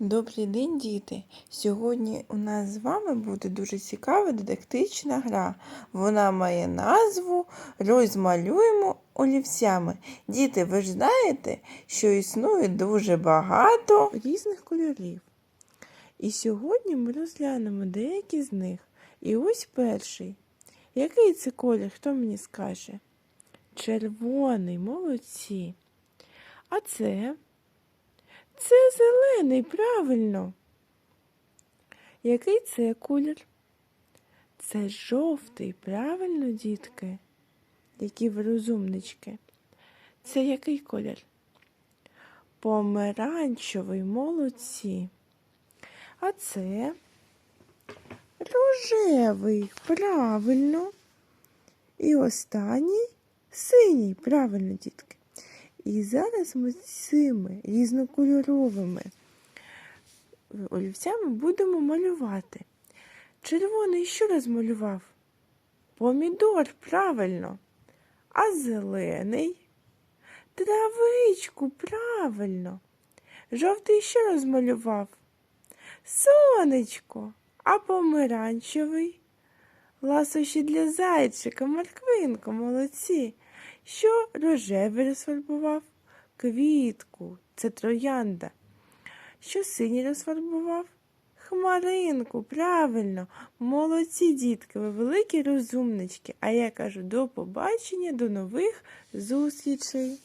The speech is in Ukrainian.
Добрий день, діти! Сьогодні у нас з вами буде дуже цікава дидактична гра. Вона має назву Розмалюємо олівцями. Діти, ви ж знаєте, що існує дуже багато різних кольорів. І сьогодні ми розглянемо деякі з них. І ось перший. Який це колір? Хто мені скаже? Червоний, молодці. А це? Це зелений, правильно. Який це колір? Це жовтий, правильно, дітки? Які ви розумнички. Це який колір? Помаранчевий, молодці. А це рожевий, правильно. І останній синій, правильно, дітки. І зараз ми цими різнокольоровими олівцями будемо малювати. Червоний що розмалював? Помідор, правильно. А зелений? Травичку, правильно. Жовтий що розмалював? Сонечко, а помаранчевий? Ласощі для зайчика, морквинку, молодці. Що рожевий розфарбував? Квітку, це троянда. Що синій розфарбував? Хмаринку, правильно, молодці дітки, ви великі розумнички. А я кажу до побачення, до нових зустрічей.